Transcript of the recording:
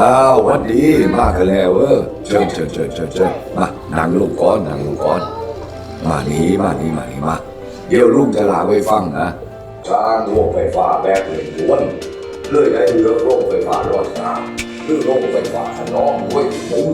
้าวันดีมากแล้วเออเชิญเชิญเชิญเชิญเชิญมานั่งลูกก้อนนั่งลูกก้อน มานี้มานี้มานี้มา เดี๋ยวลุงจะลาไปฟังนะทางโลกไฟฟ้าแบบเหลืองล้วนเลื่อยได้เรือโลกไฟฟ้ารอดสามหรือโลกไฟฟ้าขนองด้วยมุน